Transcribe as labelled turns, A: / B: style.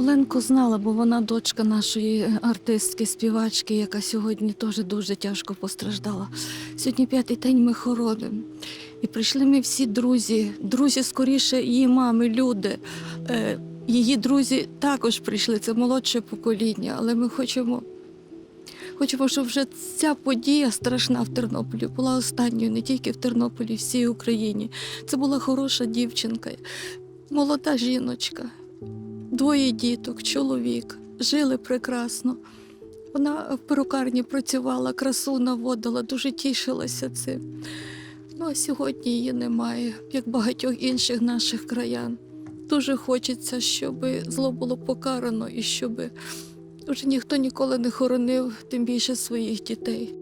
A: Оленку знала, бо вона дочка нашої артистки, співачки, яка сьогодні теж дуже тяжко постраждала. Сьогодні п'ятий день ми хоронимо. І прийшли ми всі друзі, друзі скоріше її мами, люди. Е, Її друзі також прийшли, це молодше покоління, але ми хочемо, хочемо, щоб вже ця подія страшна в Тернополі була останньою не тільки в Тернополі, всій Україні. Це була хороша дівчинка, молода жіночка, двоє діток, чоловік. Жили прекрасно. Вона в перукарні працювала, красу наводила, дуже тішилася цим. Ну а сьогодні її немає, як багатьох інших наших краян. Дуже хочеться, щоб зло було покарано і щоб вже ніхто ніколи не хоронив, тим більше своїх дітей.